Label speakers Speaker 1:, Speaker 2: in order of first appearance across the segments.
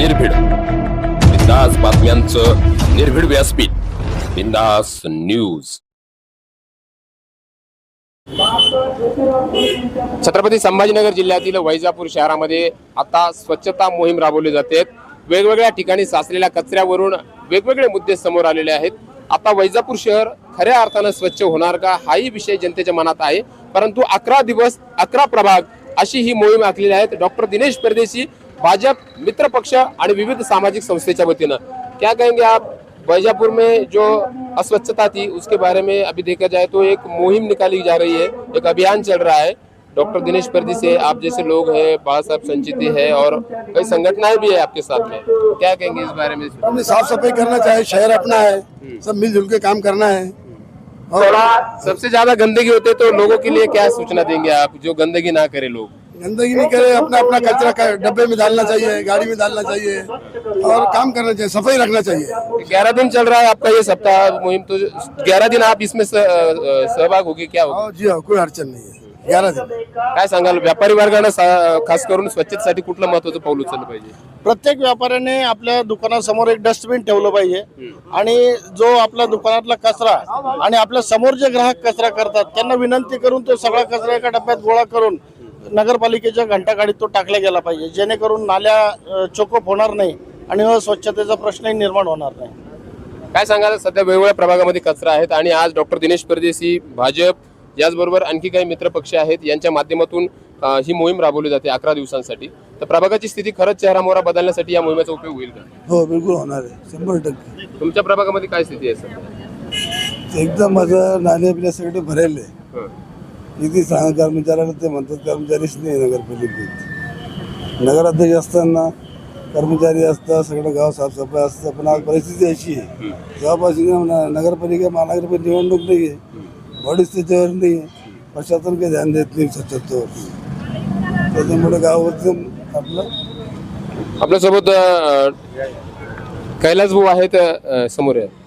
Speaker 1: निर्भीड. बिंदास बातम्यांचं निर्भीड व्यासपीठ. बिंदास न्यूज. छत्रपती संभाजीनगर जिल्ह्यातील वैजापूर शहरामध्ये आता स्वच्छता मोहीम राबवली जाते. वेगवेगळ्या ठिकाणी साचलेल्या कचऱ्यावरून वेगवेगळे मुद्दे समोर आलेले आहेत. आता वैजापूर शहर खऱ्या अर्थानं स्वच्छ होणार का हाही विषय जनतेच्या मनात आहे. परंतु अकरा दिवस अकरा प्रभाग अशी ही मोहीम आखलेली आहे डॉक्टर दिनेश परदेशी भाजप मित्र पक्ष आणि विविध सामाजिक संस्थेच्या वतीनं. क्या कहेंगे आप वैजापुर में जो अस्वच्छता थी उसके बारे में अभी देखा जाए तो एक मुहिम निकाली जा रही है एक अभियान चल रहा है। डॉक्टर दिनेश परदी से आप जैसे लोग हैं बाबा साहब संचिति है और कई संगठनाएँ भी है आपके साथ में। क्या कहेंगे इस बारे में
Speaker 2: हमें साफ़ सफ़ाई करना चाहे शहर अपना है सब मिलजुल के काम करना है। और
Speaker 1: सबसे ज़्यादा गंदगी होते तो लोगों के लिए क्या सूचना देंगे आप जो गंदगी ना करे लोग?
Speaker 2: गंदगी नहीं करे अपना अपना कचरा का डब्बे में डालना चाहिए गाड़ी में डालना चाहिए और काम करना चाहिए सफाई रखना चाहिए।
Speaker 1: ग्यारह दिन चल रहा है आपका ये सप्ताह मुहिम तो ग्यारह दिन आप इसमें सहभाग होगी क्या? होगी
Speaker 2: और जी हाँ कोई अडचण नाही आहे ग्यारह दिन।
Speaker 1: काय सांगाल व्यापारी वर्गानं खास करून स्वच्छतेसाठी कुठलं महत्वाचं पाऊल उचललं पाहिजे?
Speaker 3: प्रत्येक व्यापाऱ्याने आपल्या दुकानासमोर एक डस्टबिन ठेवलं पाहिजे. आणि जो आपल्या दुकानातला कचरा आणि आपल्यासमोर जे ग्राहक कचरा करतात त्यांना विनंती करून तो सगळा कचरा एका डब्यात गोळा करून नगरपालिकेच्या घंटागाडीत तो टाकला गेला पाहिजे. जेणेकरून नाल्या अ, चोकअप होणार नाही आणि अस्वच्छतेचा प्रश्नही निर्माण होणार नाही.
Speaker 1: काय सांगाल? सध्या वेगवेगळ्या प्रभागामध्ये कचरा आहेत आणि आज डॉक्टर दिनेश परदेशी भाजप याचबरोबर आणखी काही मित्र पक्ष आहेत. यांच्या माध्यमातून ही मोहीम राबवली जाते अकरा दिवसांसाठी. तर प्रभागाची स्थिती खरंच चेहरामोहरा बदलण्यासाठी या मोहिमेचा उपयोग होईल का?
Speaker 2: हो बिलकुल होणार आहे. शंभर टक्के.
Speaker 1: तुमच्या प्रभागामध्ये काय स्थिती आहे सध्या?
Speaker 2: एकदम माझं बिण्या सगळे भरेल आहे. किती सांगा कर्मचाऱ्याला ते म्हणतात कर्मचारीच नाही नगरपालिकेत. नगराध्यक्ष असताना कर्मचारी असतात सगळं गाव साफसफाई असतं पण आज परिस्थिती अशी आहे. जेव्हापासून नगरपालिका महानगरपालिका निवडणूक नाही आहे बॉडीच त्याच्यावर नाही आहे प्रशासन काही ध्यान देत नाही स्वच्छतेवर. त्याच्यामुळे गावाचं आपलं
Speaker 1: आपल्यासोबत कैलास भाऊ आहेत समोर आहे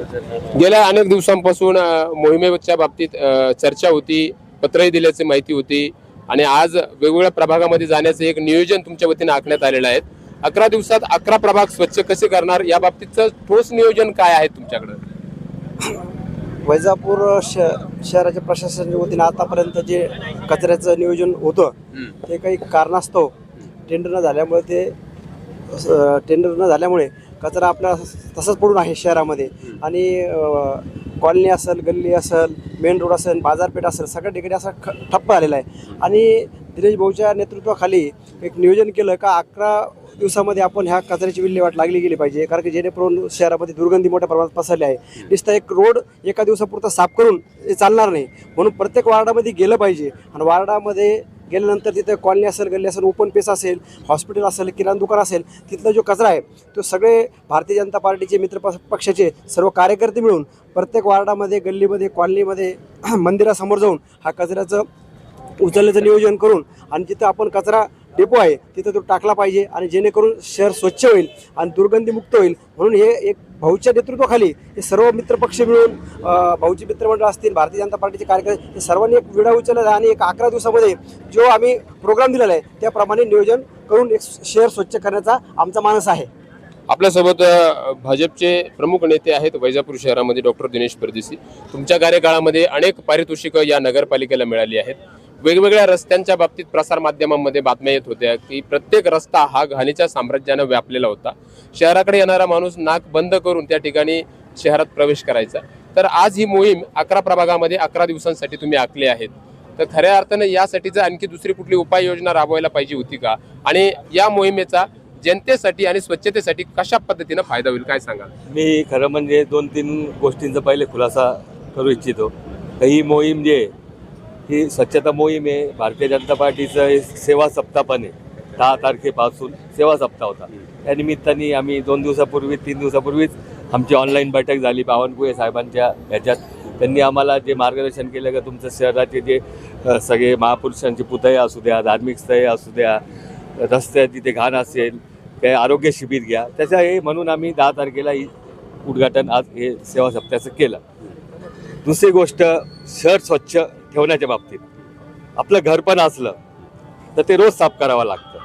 Speaker 1: गेल्या अनेक दिवसांपासून मोहिमेच्या बाबतीत चर्चा होती पत्रही दिल्याची माहिती होती आणि आज वेगवेगळ्या प्रभागामध्ये जाण्याचं एक नियोजन तुमच्या वतीने आखण्यात आलेलं आहे. अकरा दिवसात अकरा प्रभाग स्वच्छ कसे करणार या बाबतीतचं ठोस नियोजन काय आहे तुमच्याकडे?
Speaker 4: वैजापूर श शहराच्या प्रशासनाच्या वतीने आतापर्यंत जे कचऱ्याचं नियोजन होतं ते काही कारणास्तव टेंडर न झाल्यामुळे ते टेंडर न झाल्यामुळे कचरा आपला तसंच पडून आहे शहरामध्ये आणि कॉलनी असेल गल्ली असेल मेन रोड असेल बाजारपेठ असेल सगळ्या ठिकाणी असा ख ठप्प आलेला आहे. आणि दिनेश भाऊच्या नेतृत्वाखाली एक नियोजन केलं का अकरा दिवसामध्ये आपण ह्या कचऱ्याची विल्हेवाट लागली गेली पाहिजे कारण की जेणेकरून शहरामध्ये दुर्गंधी मोठ्या प्रमाणात पसरली आहे. नुसतं एक रोड एका दिवसापुरता साफ करून हे चालणार नाही. म्हणून प्रत्येक वार्डामध्ये गेलं पाहिजे. आणि वार्डामध्ये गेल्यानंतर तिथं कॉलनी असेल गल्ली असेल ओपन पेस असेल हॉस्पिटल असेल किराणा दुकान असेल तिथला जो कचरा आहे तो सगळे भारतीय जनता पार्टीचे मित्र प- पक्षाचे सर्व कार्यकर्ते मिळून प्रत्येक वार्डामध्ये गल्लीमध्ये कॉलनीमध्ये मंदिरासमोर जाऊन हा कचऱ्याचं उचलण्याचं नियोजन करून आणि जिथं आपण कचरा डेपो आहे तिथं तो टाकला पाहिजे आणि जेणेकरून शहर स्वच्छ होईल आणि दुर्गंधीमुक्त होईल. म्हणून हे एक भाऊच्या नेतृत्वाखाली हे सर्व मित्रपक्ष मिळून भाऊची भाऊचे मित्रमंडळ असतील भारतीय जनता पार्टीचे कार्यकर्ते हे सर्वांनी एक विडा उचलला आहे आणि एक अकरा दिवसामध्ये जो आम्ही प्रोग्राम दिलेला आहे त्याप्रमाणे नियोजन करून एक शहर स्वच्छ करण्याचा आमचा मानस आहे.
Speaker 1: आपल्यासोबत भाजपचे प्रमुख नेते आहेत वैजापूर शहरामध्ये डॉक्टर दिनेश परदेशी तुमच्या कार्यकाळामध्ये अनेक पारितोषिकं या नगरपालिकेला मिळाली आहेत. वेगवेगळ्या रस्त्यांच्या बाबतीत प्रसारमाध्यमांमध्ये बातम्या येत होत्या की प्रत्येक रस्ता हा घाणीच्या साम्राज्यानं व्यापलेला होता. शहराकडे येणारा माणूस नाक बंद करून त्या ठिकाणी शहरात प्रवेश करायचा. तर आज ही मोहीम अकरा प्रभागामध्ये अकरा दिवसांसाठी तुम्ही आखली आहेत. तर खऱ्या अर्थानं जर आणखी दुसरी कुठली उपाययोजना राबवायला पाहिजे होती का? आणि या मोहिमेचा जनतेसाठी आणि स्वच्छतेसाठी कशा पद्धतीनं फायदा होईल काय सांगा
Speaker 5: मी खरं म्हणजे दोन तीन गोष्टींचा पहिले खुलासा करू इच्छितो. तर ही मोहीम जी आहे ही स्वच्छता मोहीम आहे. भारतीय जनता पार्टीचं हे सेवा सप्ताह पण आहे. दहा तारखेपासून सेवा सप्ताह होता. त्या निमित्ताने आम्ही दोन दिवसापूर्वी तीन दिवसापूर्वीच आमची ऑनलाईन बैठक झाली. बावनकुळे साहेबांच्या ह्याच्यात. त्यांनी आम्हाला जे मार्गदर्शन केलं का तुमचं शहराचे जे सगळे महापुरुषांचे पुतळे असू द्या धार्मिक स्थळे असू द्या रस्त्या जिथे घाण असेल काय आरोग्य शिबिर घ्या. त्याचं हे म्हणून आम्ही दहा तारखेला ही उद्घाटन आज हे सेवा सप्ताहाचं केलं. दुसरी गोष्ट शहर स्वच्छ ठेवण्याच्या बाबतीत. आपलं घर पण असलं तर ते रोज साफ करावं लागतं.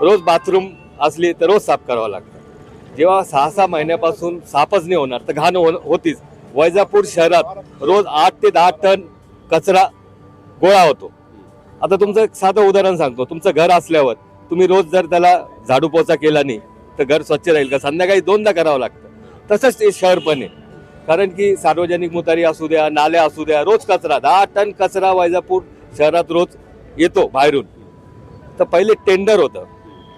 Speaker 5: रोज बाथरूम असली तर रोज साफ करावं लागतं. जेव्हा सहा सहा महिन्यापासून साफच नाही होणार तर घाण हो होतीच. वैजापूर शहरात रोज आठ ते दहा टन कचरा गोळा होतो. आता तुमचं एक साधं उदाहरण सांगतो. तुमचं घर असल्यावर तुम्ही रोज जर त्याला झाडू पोचा केला नाही तर घर स्वच्छ राहील का? संध्याकाळी दोनदा करावं लागतं. तसंच ते शहर पण आहे. कारण की सार्वजनिक मुतारी असू द्या नाल्या असू द्या रोज कचरा दहा टन कचरा वैजापूर शहरात रोज येतो बाहेरून. तर पहिले टेंडर होतं.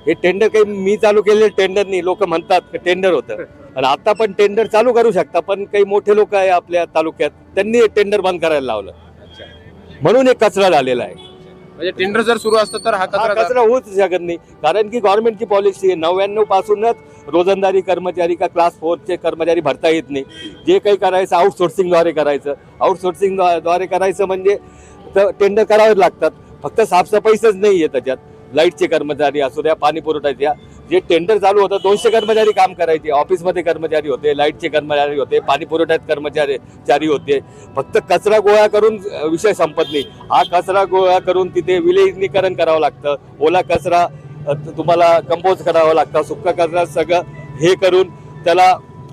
Speaker 5: हे टेंडर काही मी चालू केलेलं टेंडर नाही लोक म्हणतात टेंडर होतं. आणि आता पण टेंडर चालू करू शकता पण काही मोठे लोक आहे आपल्या तालुक्यात त्यांनी टेंडर बंद करायला लावलं. म्हणून एक कचरा झालेला आहे.
Speaker 1: म्हणजे टेंडर जर सुरू असतं तर हा
Speaker 5: हा
Speaker 1: कचरा
Speaker 5: कचरा होऊच शकत नाही. कारण की गव्हर्नमेंटची पॉलिसी आहे. नव्याण्णव पासूनच रोजंदारी कर्मचारी का क्लास फोरचे कर्मचारी भरता येत नाही. जे काही करायचं आउटसोर्सिंगद्वारे करायचं. आउटसोर्सिंगद्वारे करायचं म्हणजे तर टेंडर करावेच लागतात. फक्त साफसफाईच नाही आहे त्याच्यात लाईटचे कर्मचारी असू द्या पाणी पुरवठ्याच्या जे टेंडर चालू होतं दोनशे कर्मचारी काम करायचे. ऑफिसमध्ये कर्मचारी होते लाईटचे कर्मचारी होते पाणी पुरवठ्यात कर्मचारी चारी होते. फक्त कचरा गोळा करून विषय संपत नाही. हा कचरा गोळा करून तिथे विलिनीकरण करावं लागतं. ओला कचरा तुम्हाला कंपोज करावं लागतं. सुक्का कचरा सगळं हे करून त्याला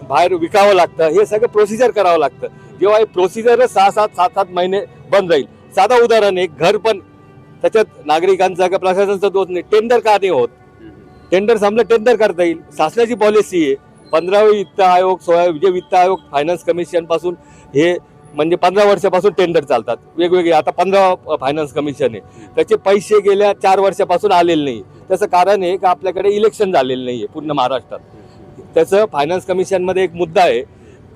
Speaker 5: बाहेर विकावं लागतं. हे सगळं प्रोसिजर करावं लागतं. जेव्हा हे प्रोसिजरच सहा सात सात सात महिने बंद राहील. साधा उदाहरण एक घर पण त्याच्यात नागरिकांचा का प्रशासनाचा दोष नाही. टेंडर का नाही होत? टेंडर संपलं टेंडर करता येईल. शासनाची पॉलिसी आहे. पंधरावे वित्त आयोग सोळा जे वित्त आयोग फायनान्स कमिशनपासून हे म्हणजे पंधरा वर्षापासून टेंडर चालतात. वेगवेगळे आता पंधरा फायनान्स कमिशन आहे. त्याचे पैसे गेल्या चार वर्षापासून आलेले नाही. त्याचं कारण आहे का आपल्याकडे इलेक्शन झालेलं नाही आहे पूर्ण महाराष्ट्रात. त्याचं फायनान्स कमिशनमध्ये एक मुद्दा आहे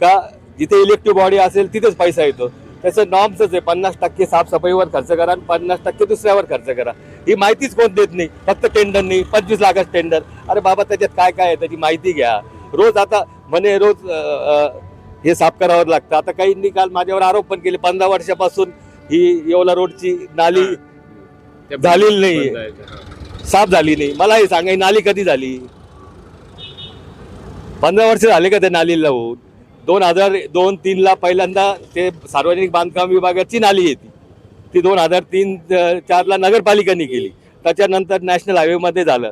Speaker 5: का जिथे इलेक्टिव्ह बॉडी असेल तिथेच पैसा येतो. त्याचं नॉर्म्सच आहे पन्नास टक्के साफसफाईवर खर्च करा आणि पन्नास टक्के दुसऱ्यावर खर्च करा. ही माहितीच कोण देत नाही फक्त टेंडर नाही पंचवीस लाखाचं टेंडर अरे बाबा त्याच्यात काय काय आहे? त्याची माहिती घ्या. रोज आता म्हणे रोज हे साफ करावं लागतं. आता काही काल माझ्यावर आरोप पण केले पंधरा वर्षापासून ही येवला रोडची नाली झालेली नाहीये. साफ झाली नाही. मला हे सांगा ही नाली कधी झाली? पंधरा वर्ष झाले का त्या नालीला होऊन? दोन हजार दोन तीनला पहिल्यांदा ते सार्वजनिक बांधकाम विभागाची नाली येते. ती दोन हजार तीन चारला नगरपालिकांनी केली. त्याच्यानंतर नॅशनल हायवेमध्ये झालं.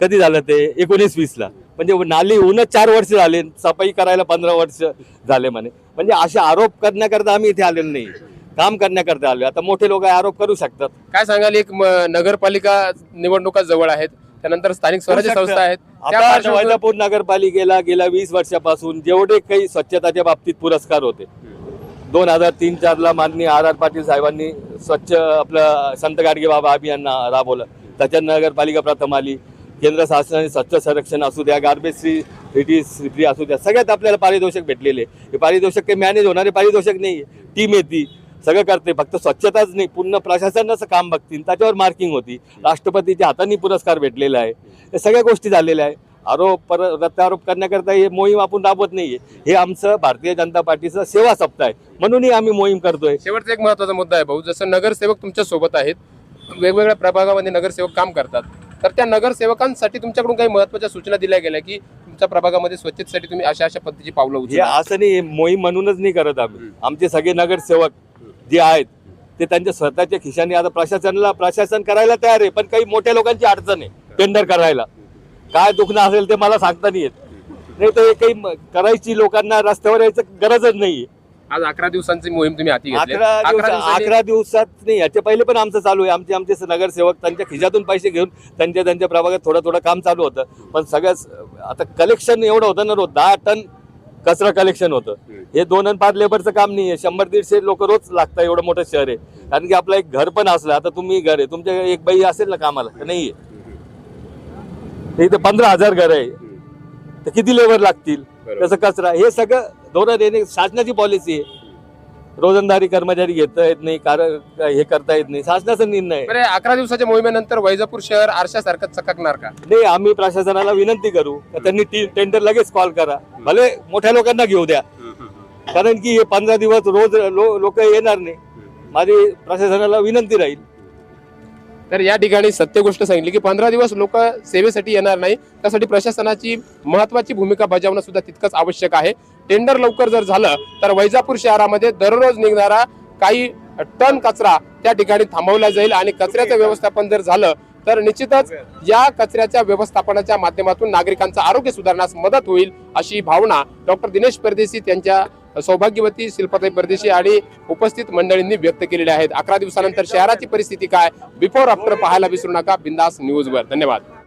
Speaker 5: कधी झालं ते? एकोणीस वीसला. म्हणजे नाली होऊनच चार वर्ष झाले. सफाई करायला पंधरा वर्ष झाले म्हणे. म्हणजे असे आरोप करण्याकरता आम्ही इथे आलेलो नाही. काम करण्याकरता आलो आता मोठे लोक आरोप करू शकतात.
Speaker 1: काय सांगाल? एक नगरपालिका निवडणुका जवळ आहेत. त्यानंतर स्थानिक स्वराज्य. संस्था आहेत. त्या
Speaker 5: आता
Speaker 1: पार्श्वभूमीवर-
Speaker 5: वैजापूर नगरपालिकेला गेल्या वीस वर्षापासून जेवढे काही स्वच्छताच्या बाबतीत पुरस्कार होते. दोन हजार तीन चारला माननीय आर आर पाटील साहेबांनी स्वच्छ आपलं संत गाडगे बाबा अभियान राबवलं. त्याच्यात नगरपालिका प्रथम आली. केंद्र शासनाने स्वच्छ संरक्षण असू द्या गार्बेज फ्री सिटी फ्री असू द्या. सगळ्यात आपल्याला पारितोषिक भेटलेले. हे पारितोषिक काही मॅनेज होणारे पारितोषिक नाही टीम येते. सगळं करते फक्त स्वच्छताच नाही पूर्ण प्रशासनाचं काम बघतील. त्याच्यावर मार्किंग होती. राष्ट्रपतीच्या हाताने पुरस्कार भेटलेला आहे. या सगळ्या गोष्टी झालेल्या आहे. आरोप पर प्रत्यारोप करण्याकरता हे मोहीम आपण राबवत नाहीये. हे आमचं भारतीय जनता पार्टीचं सेवा सप्ताह आहे. म्हणूनही आम्ही मोहीम करतोय.
Speaker 1: शेवटचा एक महत्त्वाचा मुद्दा आहे भाऊ. जसं नगरसेवक तुमच्यासोबत आहेत वेगवेगळ्या प्रभागामध्ये नगरसेवक काम करतात. तर त्या नगरसेवकांसाठी तुमच्याकडून काही महत्त्वाच्या सूचना दिल्या गेल्या की तुमच्या प्रभागामध्ये स्वच्छतेसाठी तुम्ही अशा अशा पद्धतीची पावलं उचला.
Speaker 5: असं नाही मोहीम म्हणूनच नाही करत आम्ही. आमचे सगळे नगरसेवक जे आहेत ते त्यांच्या स्वतःच्या खिशाने आता प्रशासनाला प्रशासन करायला तयार आहे पण काही मोठ्या लोकांची अडचण आहे टेंडर करायला. काय दुखणं असेल ते मला सांगता नाही येत. नाही तर काही करायची लोकांना रस्त्यावर यायचं गरजच नाही
Speaker 1: आज अकरा दिवसांची मोहीम तुम्ही हाती
Speaker 5: अकरा अकरा दिवसात नाही याच्या पहिले पण आमचं चालू आहे. आमचे आमचे नगरसेवक त्यांच्या खिशातून पैसे घेऊन त्यांच्या त्यांच्या प्रभागात थोडं थोडं काम चालू होतं. पण सगळ्याच आता कलेक्शन एवढं होतं ना रोज दहा टन कचरा कलेक्शन होतं. हे दोन आणि पाच लेबरचं काम नाही आहे शंभर दीडशे लोक रोज लागतात एवढं मोठं शहर आहे. कारण की आपलं एक घर पण असलं आता तुम्ही घर आहे. तुमच्या एक बाई असेल ना कामाला नाही आहे इथे पंधरा हजार घर आहे. तर किती लेबर लागतील. तसं कचरा हे सगळं धोरण देणे शासनाची पॉलिसी आहे. रोजंदारी कर्मचारी घेता येत नाही कारण हे करता येत नाही शासनाचा निर्णय.
Speaker 1: बरं अकरा दिवसाच्या मोहिमेनंतर वैजापूर शहर आरशासारखं चककणार का?
Speaker 5: नाही आम्ही प्रशासनाला विनंती करू का त्यांनी टी टेंडर लगेच कॉल करा. भले मोठ्या लोकांना घेऊ द्या. कारण की हे पंधरा दिवस रोज लोक येणार नाही. माझी प्रशासनाला विनंती राहील.
Speaker 1: तर या ठिकाणी सत्य गोष्ट सांगितली की पंधरा दिवस लोक सेवेसाठी येणार नाही. त्यासाठी प्रशासनाची महत्वाची भूमिका बजावणं सुद्धा तितकंच आवश्यक आहे. टेंडर लवकर जर झालं तर वैजापूर शहरामध्ये दररोज निघणारा काही टन कचरा त्या ठिकाणी थांबवला जाईल आणि कचऱ्याचं व्यवस्थापन जर झालं तर निश्चितच या कचऱ्याच्या व्यवस्थापनाच्या माध्यमातून नागरिकांचं आरोग्य सुधारण्यास मदत होईल अशी भावना डॉक्टर दिनेश परदेशी त्यांच्या सौभाग्यवती शिल्पताई परदेशी आणि उपस्थित मंडळींनी व्यक्त केलेल्या आहेत. अकरा दिवसानंतर शहराची परिस्थिती काय? बिफोर आफ्टर पाहायला विसरू नका. बिंदास न्यूजवर. धन्यवाद.